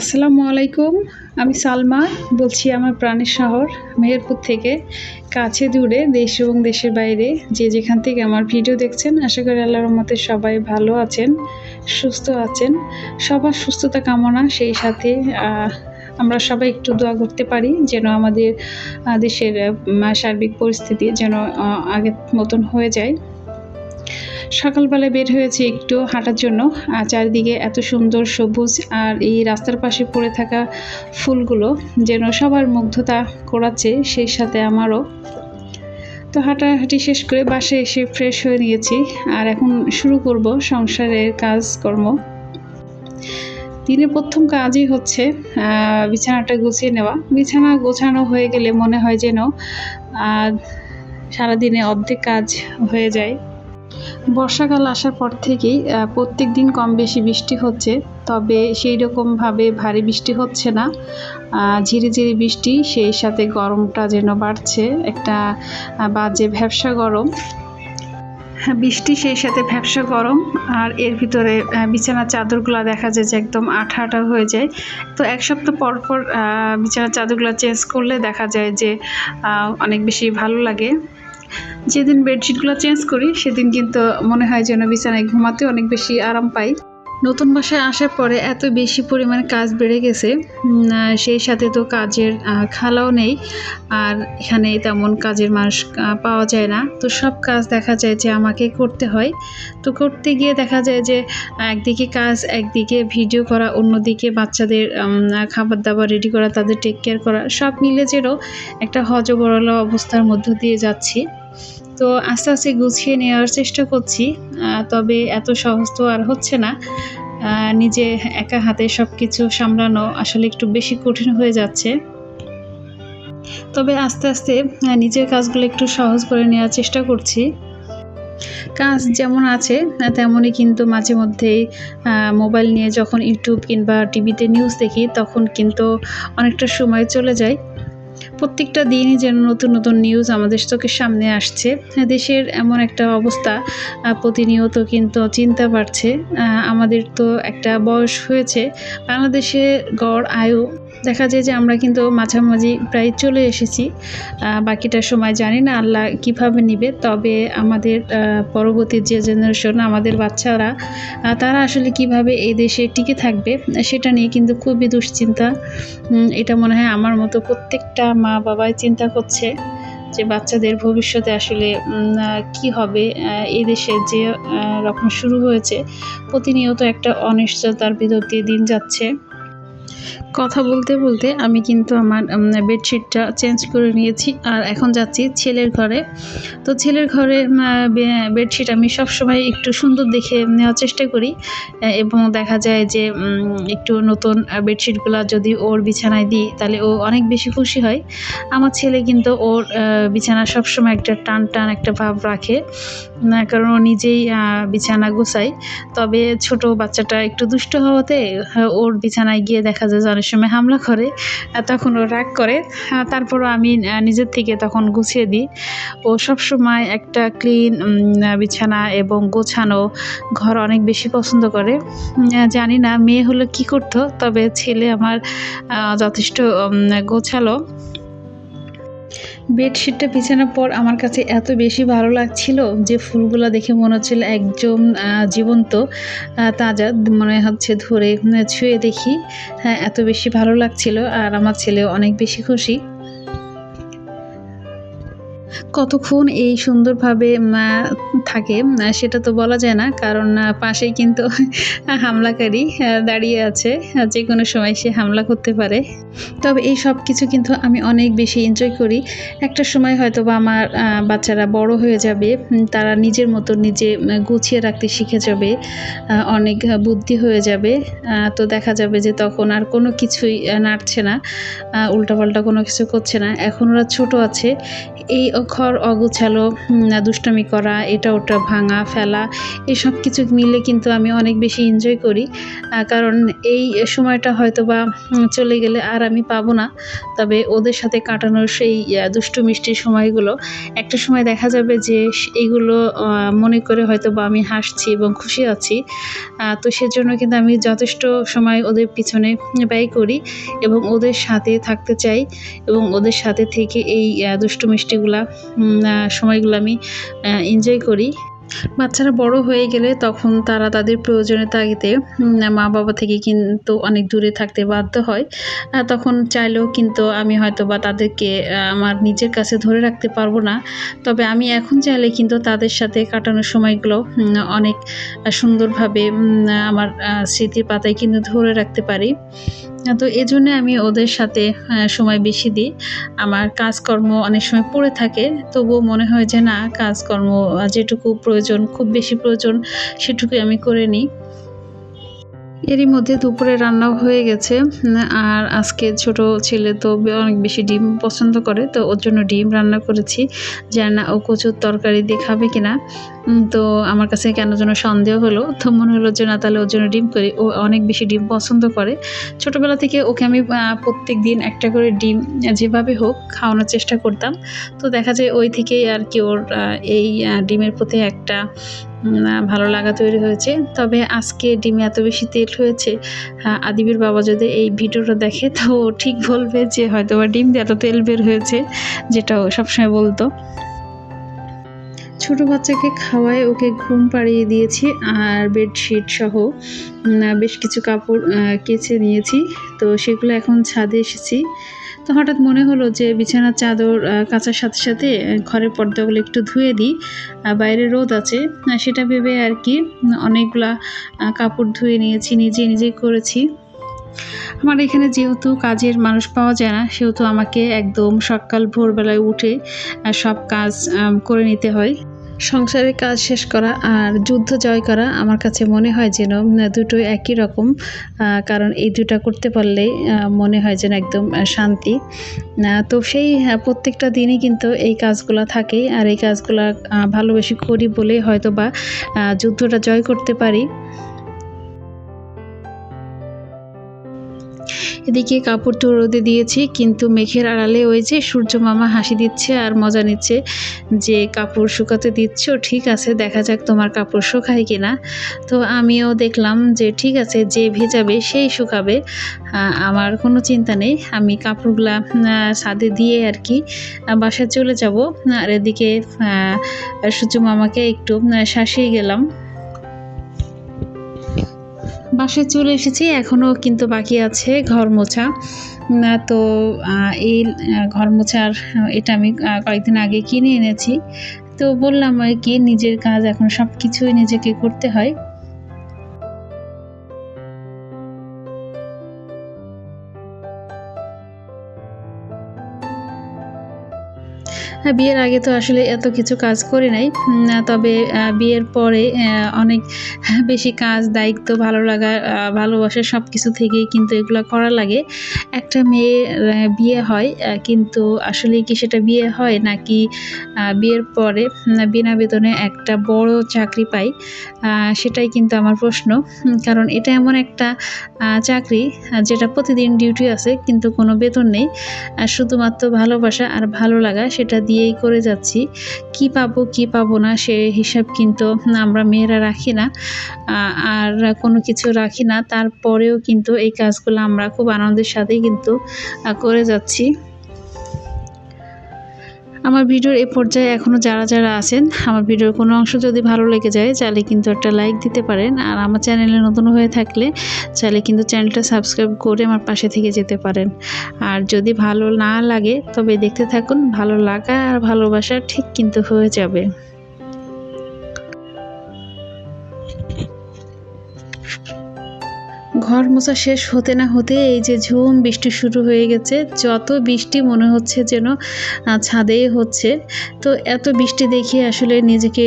আসসালামু আলাইকুম, আমি সালমা, বলছি আমার প্রাণের শহর, মেহেরপুর থেকে, কাছে দূরে, দেশ এবং দেশের বাইরে, যে যেখান থেকে আমার ভিডিও দেখছেন, আশা করি আল্লাহ রহমতে সবাই ভালো আছেন, সুস্থ আছেন, সবার সুস্থতা কামনা, সেই সাথে আমরা সবাই একটু দোয়া করতে পারি, যেন আমাদের দেশের সার্বিক পরিস্থিতি যেন আগের মতন হয়ে যায়। সকালবেলা বের হয়েছি একটু হাঁটার জন্য। চারিদিকে এত সুন্দর সবুজ আর এই রাস্তার পাশে পড়ে থাকা ফুলগুলো যেন সবার মুগ্ধতা করাচ্ছে সেই সাথে আমারও। তো হাঁটাহাঁটি শেষ করে বাসায় এসে ফ্রেশ হয়ে নিয়েছি আর এখন শুরু করব সংসারের কাজকর্ম। দিনের প্রথম কাজই হচ্ছে বিছানাটা গুছিয়ে নেওয়া। বিছানা গোছানো হয়ে গেলে মনে হয় যেন সারাদিনে অর্ধেক কাজ হয়ে যায়। বর্ষাকাল আসার পর থেকেই প্রত্যেক দিন কম বেশি বৃষ্টি হচ্ছে তবে সেই রকমভাবে ভারী বৃষ্টি হচ্ছে না। আহ, ঝিরিঝিরি বৃষ্টি সেই সাথে গরমটা যেন বাড়ছে একটা বাজে ভ্যাবসা গরম। হ্যাঁ বৃষ্টি সেই সাথে ভ্যাবসা গরম আর এর ভিতরে বিছানার চাদরগুলো দেখা যায় যে একদম আঠা আঠা হয়ে যায়। তো এক সপ্তাহ পর পর বিছানার চাদরগুলো চেঞ্জ করলে দেখা যায় যে অনেক বেশি ভালো লাগে। যেদিন বেডশিটগুলো চেঞ্জ করি, সেদিন কিন্তু মনে হয় যেন বিছানায় ঘুমাতে অনেক বেশি আরাম পাই। নতুন বাসায় আসার পরে এত বেশি পরিমাণে কাজ বেড়ে গেছে সেই সাথে তো কাজের খালাও নেই, আর এখানে তেমন কাজের মানুষ পাওয়া যায় না। তো সব কাজ দেখা যায় যে আমাকে করতে হয়। তো করতে গিয়ে দেখা যায় যে, একদিকে কাজ, একদিকে ভিডিও করা, অন্যদিকে বাচ্চাদের খাবার দাবার রেডি করা, তাদের টেক কেয়ার করা, সব মিলে যেন একটা হজবরল অবস্থার মধ্য দিয়ে যাচ্ছি। তো আস্তে আস্তে গুছিয়ে নেওয়ার চেষ্টা করছি তবে এত সহজ তো আর হচ্ছে না। নিজে একা হাতে সব কিছু সামলানো আসলে একটু বেশি কঠিন হয়ে যাচ্ছে। তবে আস্তে আস্তে নিজের কাজগুলো একটু সহজ করে নেওয়ার চেষ্টা করছি। কাজ যেমন আছে তেমনই কিন্তু মাঝে মধ্যেই মোবাইল নিয়ে যখন ইউটিউব কিংবা টিভিতে নিউজ দেখি, তখন কিন্তু অনেকটা সময় চলে যায়। প্রত্যেকটা দিনই যেন নতুন নতুন নিউজ আমাদের চোখের সামনে আসছে। দেশের এমন একটা অবস্থা প্রতিনিয়ত কিন্তু চিন্তা বাড়ছে। আমাদের তো একটা বয়স হয়েছে। বাংলাদেশে গড় আয়ু দেখা যায় যে আমরা কিন্তু মাঝামাঝি প্রায় চলে এসেছি। বাকিটা সময় জানি না, আল্লাহ কীভাবে নিবে। তবে আমাদের পরবর্তী যে জেনারেশন আমাদের বাচ্চারা তারা আসলে কীভাবে এই দেশে টিকে থাকবে, সেটা নিয়ে কিন্তু খুবই দুশ্চিন্তা। এটা মনে হয় আমার মতো প্রত্যেকটা মা বাবাই চিন্তা করছে যে বাচ্চাদের ভবিষ্যতে আসলে কি হবে এই দেশে যে রকম শুরু হয়েছে, প্রতিনিয়ত একটা অনিশ্চয়তার ভিতর দিয়ে দিন যাচ্ছে। কথা বলতে বলতে আমি কিন্তু আমার বেডশিটটা চেঞ্জ করে নিয়েছি আর এখন যাচ্ছি ছেলের ঘরে। তো ছেলের ঘরে বেডশিট আমি সবসময় একটু সুন্দর দেখে নেওয়ার চেষ্টা করি এবং দেখা যায় যে একটু নতুন বেডশিটগুলো যদি ওর বিছানায় দিই তাহলে ও অনেক বেশি খুশি হয়। আমার ছেলে কিন্তু ওর বিছানা সবসময় একটা টান টান একটা ভাব রাখে। কারণ ও নিজেই বিছানা গোছায়। তবে ছোট বাচ্চাটা একটু দুষ্ট হওয়াতে ওর বিছানায় গিয়ে দেখা যায় যে অনেক সময় হামলা করে তখন ও রাগ করে। তারপরও আমি নিজের থেকে তখন গুছিয়ে দিই। ও সব সময় একটা ক্লিন বিছানা এবং গোছানো ঘর অনেক বেশি পছন্দ করে। জানি না, মেয়ে হলো কি করতো, তবে ছেলে আমার যথেষ্ট গোছালো। বেডশিটটা বিছানার পর আমার কাছে এত বেশি ভালো লাগছিল যে ফুলগুলো দেখে মনে হচ্ছিল একজন জীবন্ত তাজা, মনে হচ্ছে ধরে ছুঁয়ে দেখি। হ্যাঁ এত বেশি ভালো লাগছিল আর আমার ছেলে অনেক বেশি খুশি। কতক্ষণ এই সুন্দরভাবে থাকে সেটা তো বলা যায় না। কারণ পাশেই কিন্তু হামলাকারী দাঁড়িয়ে আছে। যে কোনো সময় সে হামলা করতে পারে। তবে এই সব কিছু কিন্তু আমি অনেক বেশি এনজয় করি। একটা সময় হয়তো বা আমার বাচ্চারা বড় হয়ে যাবে তারা নিজের মতো নিজে গুছিয়ে রাখতে শিখে যাবে অনেক বুদ্ধি হয়ে যাবে। তো দেখা যাবে যে তখন আর কোনো কিছুই নাড়ছে না উল্টাপাল্টা কোনো কিছু করছে না। এখন ওরা ছোট আছে। এই ঘর, অগোছালো দুষ্টামি করা, এটা ওটা ভাঙা, ফেলা এই সব কিছু মিলে কিন্তু আমি অনেক বেশি এনজয় করি। কারণ এই সময়টা হয়তো বা চলে গেলে আর আমি পাবো না। তবে ওদের সাথে কাটানোর সেই দুষ্টু মিষ্টির সময়গুলো, একটা সময় দেখা যাবে যে এইগুলো মনে করে হয়তো বা আমি হাসছি এবং খুশি আছি। তো সেজন্য কিন্তু আমি যথেষ্ট সময় ওদের পিছনে ব্যয় করি এবং ওদের সাথে থাকতে চাই এবং ওদের সাথে থেকে এই দুষ্টু মিষ্টিগুলা সময়গুলো আমি এনজয় করি। বাচ্চারা বড় হয়ে গেলে তখন তারা তাদের প্রয়োজনের তাগিদে মা বাবা থেকে কিন্তু অনেক দূরে থাকতে বাধ্য হয়। তখন চাইলেও কিন্তু আমি হয়তো বা তাদেরকে আমার নিজের কাছে ধরে রাখতে পারব না। তবে আমি এখন চাইলে কিন্তু তাদের সাথে কাটানোর সময়গুলো অনেক সুন্দরভাবে আমার স্মৃতির পাতায় কিন্তু ধরে রাখতে পারি। তো এই এজন্য আমি ওদের সাথে সময় বেশি দিই। আমার কাজকর্ম অনেক সময় পড়ে থাকে, তবুও মনে হয় যে না, কাজকর্ম যেটুকু প্রয়োজন, খুব বেশি প্রয়োজন, সেটুকুই আমি করে নিই। এরই মধ্যে দুপুরে রান্নাও হয়ে গেছে, আর আজকে ছোট ছেলে তো অনেক বেশি ডিম পছন্দ করে, তো ওর জন্য ডিম রান্না করেছি। জানি না ও কচুর তরকারি দিয়ে খাবে কিনা। তো আমার কাছে কেন যেন সন্দেহ হলো, তো মনে হলো যে না, তাহলে ওর জন্য ডিম করি। ও অনেক বেশি ডিম পছন্দ করে। ছোটোবেলা থেকে ওকে আমি প্রত্যেক দিন একটা করে ডিম যেভাবে হোক খাওয়ানোর চেষ্টা করতাম। তো দেখা যায় ওই থেকেই আর কি ওর এই ডিমের প্রতি একটা ভালো লাগা তৈরি হয়েছে। তবে আজকে ডিমে এত বেশি তেল হয়েছে আদিবের বাবা যদি এই ভিডিওটা দেখে, তো ঠিক বলবে যে হয়তো বা ডিম দিয়ে এত তেল বের হয়েছে, যেটা সবসময় বলতো। ছোট বাচ্চাকে খাওয়ায় ওকে ঘুম পাড়িয়ে দিয়েছি, আর বেডশিট সহ বেশ কিছু কাপড় কেচে নিয়েছি। তো সেগুলো এখন ছাদে এসেছি। তো হঠাৎ মনে হলো যে বিছানার চাদর কাচার সাথে সাথে ঘরের পর্দাগুলো একটু ধুয়ে দিই বাইরে রোদ আছে সেটা ভেবে আর কি অনেকগুলা কাপড় ধুয়ে নিয়েছি, নিজে নিজেই করেছি। আমার এখানে যেহেতু কাজের মানুষ পাওয়া যায় না, সেহেতু আমাকে একদম সকাল ভোরবেলায় উঠে সব কাজ করে নিতে হয়। সংসারের কাজ শেষ করা আর যুদ্ধ জয় করা আমার কাছে মনে হয় যেন দুটো দুটোই একই রকম। কারণ এই দুটা করতে পারলে মনে হয় যেন একদম শান্তি। তো সেই প্রত্যেকটা দিনই কিন্তু এই কাজগুলো থাকে আর এই কাজগুলো ভালোবেসে করি বলে হয়তো বা যুদ্ধটা জয় করতে পারি। এদিকে কাপড় তো রোদে দিয়েছি, কিন্তু মেঘের আড়ালে ওই যে সূর্য মামা হাসি দিচ্ছে আর মজা নিচ্ছে। যে কাপড় শুকাতে দিচ্ছ, ঠিক আছে, দেখা যাক তোমার কাপড় শুকায় কিনা। তো আমিও দেখলাম যে, ঠিক আছে, যে ভেজাবে সেই শুকাবে। আমার কোনো চিন্তা নেই, আমি কাপড়গুলা ছাদে দিয়ে আর কি বাসায় চলে যাব। আর এদিকে সূর্য মামাকে একটু শাসিয়ে গেলাম। বাসায় চলে এসেছি, এখনও কিন্তু বাকি আছে ঘর মোছা। তো এই ঘর মোছার, এটা আমি কয়েকদিন আগে কিনে এনেছি। তো বললাম আর কি, নিজের কাজ এখন সব কিছুই নিজেকে করতে হয়। বিয়ের আগে তো আসলে এত কিছু কাজ করি নাই। তবে বিয়ের পরে অনেক বেশি কাজ দায়িত্ব ভালো লাগা ভালোবাসা সব কিছু থেকেই কিন্তু এগুলো করা লাগে। একটা আহ, বিয়ে হয় কিন্তু আসলে কি সেটা বিয়ে হয়? নাকি বিয়ের পরে বিনা বেতনে একটা বড় চাকরি পাই? সেটাই কিন্তু আমার প্রশ্ন। কারণ এটা এমন একটা চাকরি যেটা প্রতিদিন ডিউটি আছে, কিন্তু কোনো বেতন নেই। আর শুধুমাত্র ভালোবাসা আর ভালো লাগা, সেটা দিয়েই করে যাচ্ছি। কি পাবো কি পাবো না, সে হিসাব কিন্তু আমরা মেয়েরা রাখি না। আর কোনো কিছু রাখি না। তারপরেও কিন্তু এই কাজগুলো আমরা খুব আনন্দের সাথেই কিন্তু করে যাচ্ছি। আমার ভিডিওর এ পর্যায়ে এখনও যারা যারা আছেন, আমার ভিডিওর কোনো অংশ যদি ভালো লেগে যায়, চাইলে কিন্তু একটা লাইক দিতে পারেন। আর আমার চ্যানেলে নতুন হয়ে থাকলে, চাইলে কিন্তু চ্যানেলটা সাবস্ক্রাইব করে আমার পাশে থেকে যেতে পারেন। আর যদি ভালো না লাগে, তবে দেখতে থাকুন, ভালো লাগা আর ভালোবাসা ঠিক কিন্তু হয়ে যাবে। ঘর মোছা শেষ হতে না হতে এই যে ঝুম বৃষ্টি শুরু হয়ে গেছে, যত বৃষ্টি মনে হচ্ছে যেন ছাদেই হচ্ছে। তো এত বৃষ্টি দেখে আসলে নিজেকে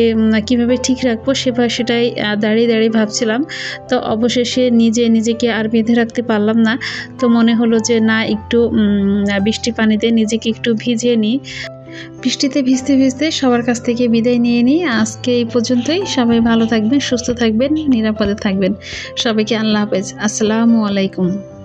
কীভাবে ঠিক রাখব সেবা সেটাই দাঁড়িয়ে দাঁড়িয়ে ভাবছিলাম। তো অবশেষে নিজে নিজেকে আর বেঁধে রাখতে পারলাম না। তো মনে হলো যে না, একটু বৃষ্টি পানিতে নিজেকে একটু ভিজিয়ে নিই। বৃষ্টিতে ভিজতে ভিজতে সবার কাছ থেকে বিদায় নিয়ে নিই। আজকে এই পর্যন্তই। সবাই ভালো থাকবেন, সুস্থ থাকবেন, নিরাপদে থাকবেন। সবাইকে আল্লাহ হাফেজ। আসসালামু আলাইকুম।